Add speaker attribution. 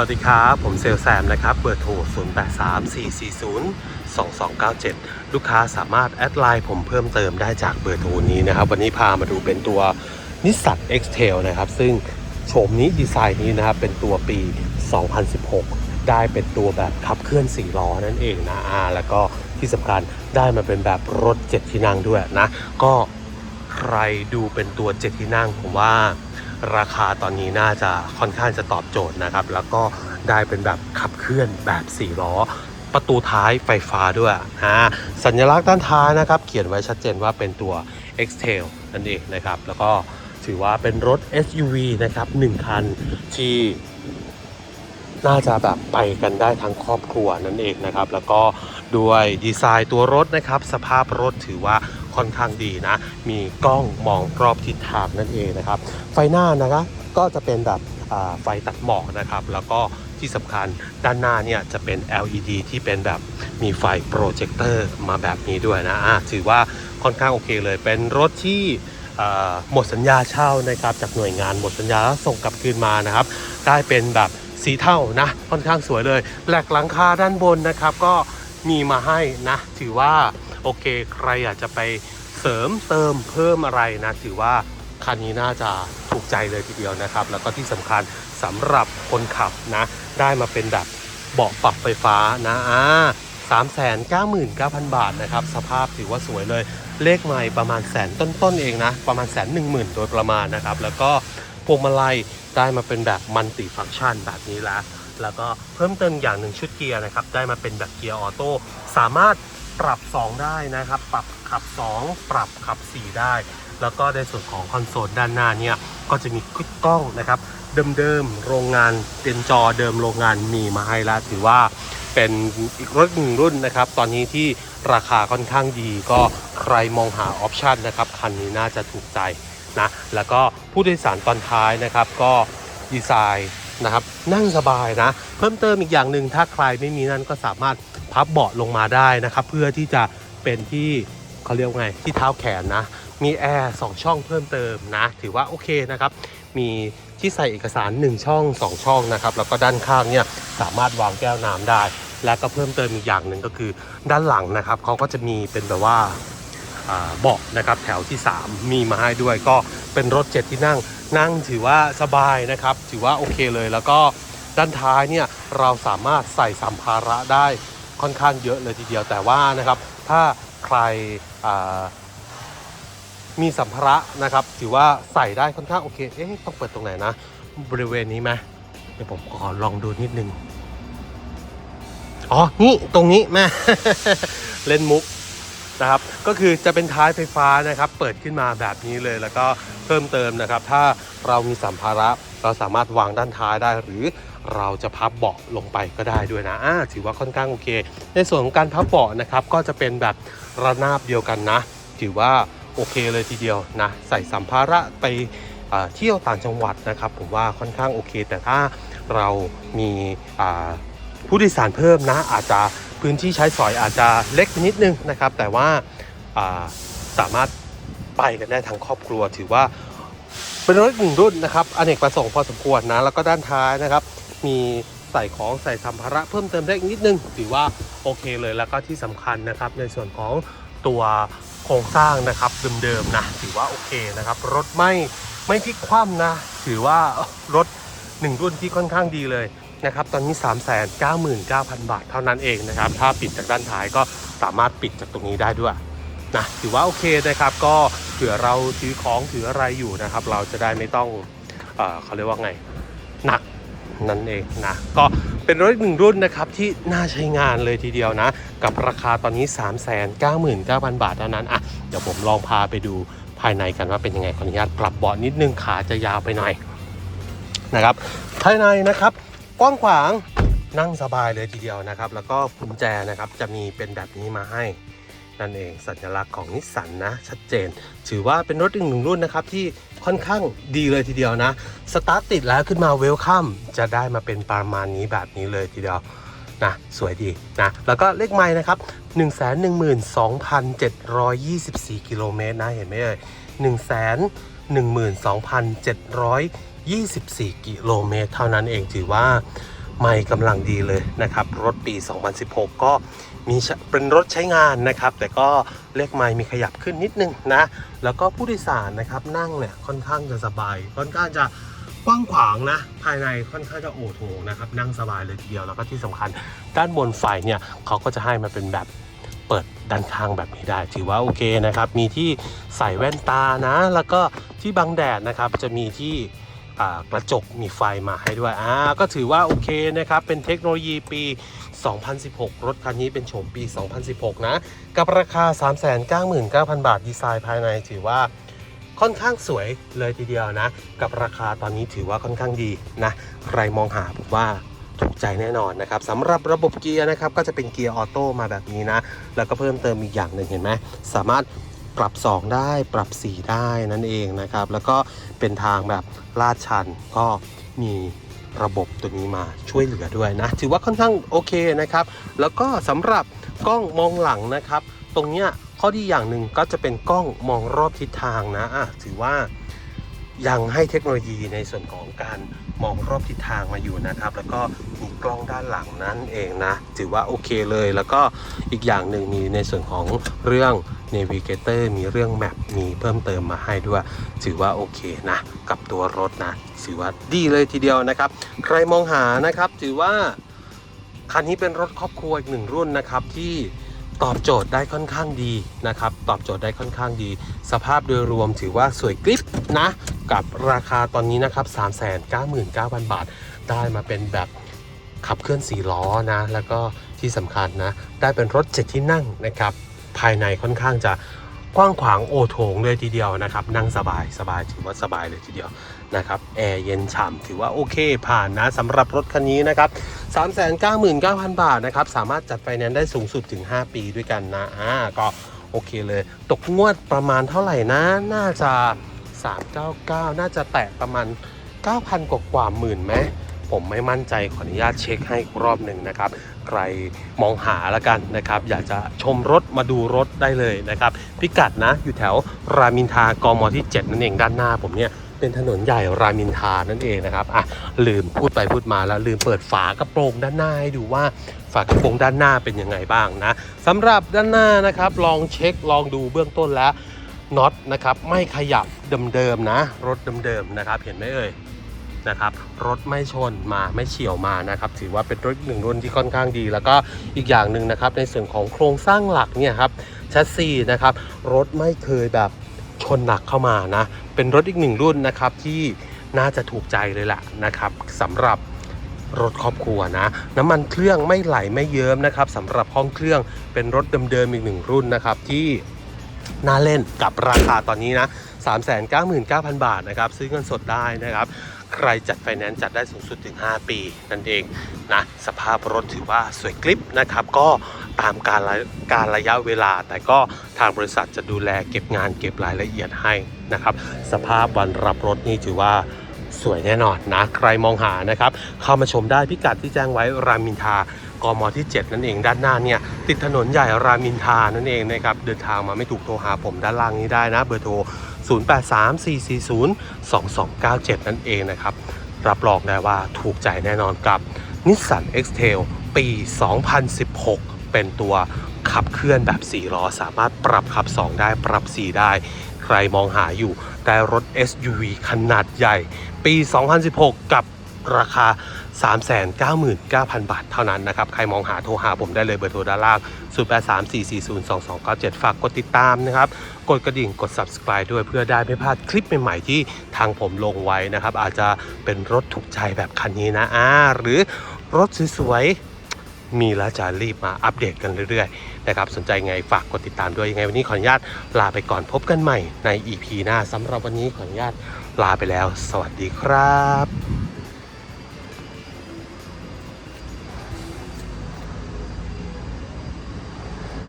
Speaker 1: วัสดีครับ ผมเซลแซมนะครับ เบอร์โทร 0834402297 ลูกค้าสามารถแอดไลน์ผมเพิ่มเติมได้จากเบอร์โทรนี้นะครับ วันนี้พามาดูเป็นตัวนิสสัน X-Trail นะครับ ซึ่งโฉมนี้ดีไซน์นี้นะครับ เป็นตัวปี 2016 ได้เป็นตัวแบบขับเคลื่อน4ล้อนั่นเองนะอ่าแล้วก็ที่สำคัญได้มาเป็นแบบรถ 7 ที่นั่งด้วยนะ ก็ใครดูเป็นตัว 7 ที่นั่งผมว่า ราคาตอนนี้น่าจะค่อนข้างจะตอบโจทย์นะครับ แล้วก็ได้เป็นแบบขับเคลื่อนแบบ4ล้อประตูท้ายไฟฟ้าด้วยนะสัญลักษณ์ด้านท้ายนะครับ เขียนไว้ชัดเจนว่าเป็นตัว X-Tail นั่นเองนะครับ แล้วก็ถือว่าเป็นรถ SUV นะครับ1คันที่ น่าจะแบบไปกันได้ทั้งครอบครัวนั่นเองนะครับ แล้วก็ด้วยดีไซน์ตัวรถนะครับ สภาพรถถือว่าค่อนข้างดีนะ มีกล้องมองรอบทิศทางนั่นเองนะครับ ไฟหน้านะครับก็จะเป็นแบบไฟตัดหมอกนะครับ แล้วก็ที่สำคัญด้านหน้าเนี่ยจะเป็น LED ที่เป็นแบบมีไฟโปรเจคเตอร์มาแบบนี้ด้วยนะะถือว่าค่อนข้างโอเคเลย เป็นรถที่หมดสัญญาเช่านะครับ จากหน่วยงานหมดสัญญาแล้วส่งกลับคืนมานะครับ ได้เป็นแบบ สีเทานะ ค่อนข้างสวยเลยแหลกหลังคาด้านบนนะครับ ก็มีมาให้นะ ถือว่าโอเค ใครอยากจะไปเสริมเติมเพิ่มอะไรนะ ถือว่าคันนี้น่าจะถูกใจเลยทีเดียวนะครับ แล้วก็ที่สำคัญสำหรับคนขับนะ ได้มาเป็นแบบเบาะปรับไฟฟ้านะอ่าสามแสนเก้าหมื่นเก้าพันบาทนะครับ สภาพถือว่าสวยเลย เลขใหม่ประมาณแสนต้นๆเองนะ ประมาณแสนหนึ่งหมื่นโดยประมาณนะครับ แล้วก็พวงมาลัย ได้มาเป็นแบบมัลติฟัง c t ชันแบบนี้แล้ว แล้วก็เพิ่มเติมอย่างหนึ่งชุดเกียร์นะครับ ได้มาเป็นแบบเกียร์ออโต้สามารถปรับ 2 ได้นะครับ ปรับขับ 2 ปรับขับ 4 ได้ แล้วก็ในส่วนของคอนโซลด้านหน้าเนี่ยก็จะมีกล้องนะครับ เดิมๆโรงงานเป็นจอเดิมโรงงานมีมาให้แล้วถือว่าเป็นอีกรถหนึ่งรุ่นนะครับ ตอนนี้ที่ราคาค่อนข้างดีก็ใครมองหาออปชันนะครับ คันนี้น่าจะถูกใจ นะแล้วก็ผู้โดยสารตอนท้ายนะครับก็ดีไซน์นะครับนั่งสบายนะ เพิ่มเติมอีกอย่างหนึ่งถ้าใครไม่มีนั่นก็สามารถพับเบาะลงมาได้นะครับ เพื่อที่จะเป็นที่เขาเรียกว่าไงที่เท้าแขนนะ มีแอร์สองช่องเพิ่มเติมนะ ถือว่าโอเคนะครับ มีที่ใส่เอกสาร 1 ช่อง 2 ช่องนะครับ แล้วก็ด้านข้างเนี่ยสามารถวางแก้วน้ำได้ และก็เพิ่มเติมอีกอย่างหนึ่งก็คือด้านหลังนะครับเขาก็จะมีเป็นแบบว่า เบาะนะครับแถวที่ 3 มีมาให้ด้วยก็เป็นรถ 7 ที่นั่งนั่งถือว่าสบายนะครับ ถือว่าโอเคเลยแล้วก็ด้านท้ายเนี่ยเราสามารถใส่สัมภาระได้ค่อนข้างเยอะเลยทีเดียวแต่ว่านะครับถ้าใครมีสัมภาระนะครับ ถือว่าใส่ได้ค่อนข้างโอเคเอ๊ะต้องเปิดตรงไหนนะ บริเวณนี้ไหมเดี๋ยวผมขอลองดูนิดนึงอ๋อ นี่ ตรงนี้แม่ เล่นมุก นะครับก็คือจะเป็นท้ายไฟฟ้านะครับ เปิดขึ้นมาแบบนี้เลยแล้วก็เพิ่มเติมนะครับ ถ้าเรามีสัมภาระเราสามารถวางด้านท้ายได้ หรือเราจะพับเบาะลงไปก็ได้ด้วยนะอ่าถือว่าค่อนข้างโอเค ในส่วนของการพับเบาะนะครับ ก็จะเป็นแบบระนาบเดียวกันนะ ถือว่าโอเคเลยทีเดียวนะใส่สัมภาระไปเที่ยวต่างจังหวัดนะครับ ผมว่าค่อนข้างโอเค แต่ถ้าเรามีผู้โดยสารเพิ่มนะอาจจะ พื้นที่ใช้สอยอาจจะเล็กนิดนึงนะครับ แต่ว่าาสามารถไปกันได้ทั้งครอบครัว ถือว่าเป็นรถหนึ่งรุ่นนะครับอเนกประสงค์พอสมควรนะแล้วก็ด้านท้ายนะครับ มีใส่ของใส่สัมภาระเพิ่มเติมได้อีกนิดนึงถือว่าโอเคเลยแล้วก็ที่สำคัญนะครับ ในส่วนของตัวโครงสร้างนะครับเดิมๆนะถือว่าโอเคนะครับ รถไม่ไม่พลิกคว่ำนะ ถือว่ารถหนึ่งรุ่นที่ค่อนข้างดีเลย นะครับตอนนี้ 3 9 9 0 0 0 บาทเท่านั้นเองนะครับ ถ้าปิดจากด้านท้ายก็สามารถปิดจากตรงนี้ได้ด้วยนะถือว่าโอเคนะครับ ก็เผื่อเราถือของถืออะไรอยู่นะครับ เราจะได้ไม่ต้องเออเขาเรียกว่าไงหนักนั่นเองนะก็เป็นรถอีกหนึ่งรุ่นนะครับที่น่าใช้งานเลยทีเดียวนะ กับราคาตอนนี้ 3 9 9 0 0 0 บาทเท่านั้นอะเดี๋ยวผมลองพาไปดูภายในกันว่าเป็นยังไงขออนุญาตปรับเบาะนิดนึงขาจะยาวไปหน่อยนะครับภายในนะครับ กว้างขวางนั่งสบายเลยทีเดียวนะครับ แล้วก็กุญแจนะครับจะมีเป็นแบบนี้มาให้นั่นเองสัญลักษณ์ของนิสสันนะ ชัดเจน ถือว่าเป็นรถอีกหนึ่งรุ่นนะครับ ที่ค่อนข้างดีเลยทีเดียวนะ สตาร์ทติดแล้วขึ้นมาเวลคัมจะได้มาเป็นประมาณนี้แบบนี้เลยทีเดียวนะสวยดีนะ แล้วก็เลขไม้นะครับ 1 1 2 7 2 4 กิโลเมตรนะ เห็นไหมเอ่ย1 1 2 7 2 4 กิโลเมตร เท่านั้นเองถือว่าไม่กำลังดีเลยนะครับ รถปี 2016 ก็มีเป็นรถใช้งานนะครับ แต่ก็เลขไม้มีขยับขึ้นนิดนึงนะ แล้วก็ผู้โดยสารนะครับนั่งเนี่ยค่อนข้างจะสบาย ค่อนข้างจะกว้างขวางนะ ภายในค่อนข้างจะโอโถงนะครับ นั่งสบายเลยทีเดียวแล้วก็ที่สำคัญ ด้านบนไฟเนี่ยเขาก็จะให้มาเป็นแบบเปิดด้านข้างแบบนี้ได้ ถือว่าโอเคนะครับ มีที่ใส่แว่นตานะ แล้วก็ที่บังแดดนะครับจะมีที่ กระจกมีไฟมาให้ด้วยอ่าก็ถือว่าโอเคนะครับ เป็นเทคโนโลยีปี 2016 รถคันนี้เป็นโฉมปี 2016 นะ กับราคา 399,000 บาทดีไซน์ภายในถือว่าค่อนข้างสวยเลยทีเดียวนะ กับราคาตอนนี้ถือว่าค่อนข้างดีนะ ใครมองหาผมว่าถูกใจแน่นอนนะครับสำหรับระบบเกียร์นะครับก็จะเป็นเกียร์ออโต้มาแบบนี้นะ แล้วก็เพิ่มเติมอีกอย่างหนึ่งเห็นไหมสามารถ ปรับ 2 ได้ปรับ 4 ได้นั่นเองนะครับ แล้วก็เป็นทางแบบลาดชันก็มีระบบตัวนี้มาช่วยเหลือด้วยนะ ถือว่าค่อนข้างโอเคนะครับ แล้วก็สำหรับกล้องมองหลังนะครับ ตรงเนี้ยข้อดีอย่างหนึ่งก็จะเป็นกล้องมองรอบทิศทางนะอะถือว่ายังให้เทคโนโลยีในส่วนของการ มองรอบทิศทางมาอยู่นะครับ แล้วก็มีกล้องด้านหลังนั่นเองนะ ถือว่าโอเคเลย แล้วก็อีกอย่างหนึ่งมีในส่วนของเรื่อง Navigator มีเรื่อง Map มีเพิ่มเติมมาให้ด้วย ถือว่าโอเคนะ กับตัวรถนะถือว่าดีเลยทีเดียวนะครับ ใครมองหานะครับ ถือว่าคันนี้เป็นรถครอบครัวอีกหนึ่งรุ่นนะครับที่ตอบโจทย์ได้ค่อนข้างดีนะครับ ตอบโจทย์ได้ค่อนข้างดี สภาพโดยรวมถือว่าสวยกริบนะ กับราคาตอนนี้นะครับ399,000 บาท ได้มาเป็นแบบขับเคลื่อน 4 ล้อนะ แล้วก็ที่สำคัญนะ ได้เป็นรถ 7 ที่นั่งนะครับ ภายในค่อนข้างจะกว้างขวางโอโถงเลยทีเดียวนะครับ นั่งสบายสบายถือว่าสบายเลยทีเดียวนะครับแอร์เย็นฉ่ำถือว่าโอเคผ่านนะสำหรับรถคันนี้นะครับ 399,000 บาทนะครับ สามารถจัดไฟแนนซ์ได้สูงสุดถึง 5 ปีด้วยกันนะอ่าก็โอเคเลย ตกงวดประมาณเท่าไหร่นะ น่าจะ 399 น่าจะแตะประมาณ 9,000 กว่ากว่าหมื่นไหมผมไม่มั่นใจขออนุญาตเช็คให้รอบหนึ่งนะครับ ใครมองหาแล้วกันนะครับ อยากจะชมรถมาดูรถได้เลยนะครับ พิกัดนะอยู่แถวรามอินทากมที่ 7 นั่นเองด้านหน้าผมเนี่ยเป็นถนนใหญ่รามินทานั่นเองนะครับอะลืมพูดไปพูดมาแล้วลืมเปิดฝากระโปรงด้านหน้าให้ดูว่าฝากระโปรงด้านหน้าเป็นยังไงบ้างนะสำหรับด้านหน้านะครับ ลองเช็คลองดูเบื้องต้นแล้ว น็อตนะครับไม่ขยับเดิมๆนะ รถเดิมๆนะครับ เห็นไหมเอ่ยนะครับรถไม่ชนมาไม่เฉียวมานะครับ ถือว่าเป็นรถอีกหนึ่งรุ่นที่ค่อนข้างดี แล้วก็อีกอย่างหนึ่งนะครับ ในส่วนของโครงสร้างหลักเนี่ยครับแชสซีนะครับ รถไม่เคยแบบชนหนักเข้ามานะ เป็นรถอีกหนึ่งรุ่นนะครับที่น่าจะถูกใจเลยแหละนะครับสำหรับรถครอบครัวนะน้ำมันเครื่องไม่ไหลไม่เยิ้มนะครับสำหรับห้องเครื่องเป็นรถเดิมๆอีกหนึ่งรุ่นนะครับที่ น่าเล่นกับราคาตอนนี้นะ 399,000 บาทนะครับ ซื้อเงินสดได้นะครับ ใครจัดไฟแนนซ์จัดได้สูงสุดถึง 5 ปีนั่นเองนะสภาพรถถือว่าสวยกริบนะครับ ก็ตามการะการระยะเวลา แต่ก็ทางบริษัทจะดูแลเก็บงานเก็บรายละเอียดให้นะครับ สภาพวันรับรถนี่ถือว่าสวยแน่นอนนะ ใครมองหานะครับ เข้ามาชมได้พิกัดที่แจ้งไว้รามินทา กมที่ 7 นั่นเองด้านหน้าเนี่ยติดถนนใหญ่รามินทานั่นเองนะครับเดินทางมาไม่ถูกโทรหาผมด้านล่างนี้ได้นะเบอร์โทร 0834402297 นั่นเองนะครับรับรองได้ว่าถูกใจแน่นอนกับ Nissan X-Trail ปี 2016 เป็นตัวขับเคลื่อนแบบ 4 ล้อ สามารถปรับขับ 2 ได้ปรับ 4 ได้ ใครมองหาอยู่ แต่รถ SUV ขนาดใหญ่ ปี 2016 กับราคา 399,000 บาทเท่านั้นนะครับ ใครมองหาโทรหาผมได้เลยเบอร์โทรด้านล่าง 0834402297 ฝากกดติดตามนะครับ กดกระดิ่งกด subscribe ด้วยเพื่อได้ไม่พลาดคลิปใหม่ๆ ที่ทางผมลงไว้นะครับ อาจจะเป็นรถถูกใจแบบคันนี้นะอ่าหรือรถสวยๆ มีแล้วจะรีบมาอัปเดตกันเรื่อยๆ นะครับ สนใจไงฝากกดติดตามด้วยยังไง วันนี้ขออนุญาตลาไปก่อนพบกันใหม่ใน EP หน้าสำหรับวันนี้ขออนุญาตลาไปแล้ว สวัสดีครับ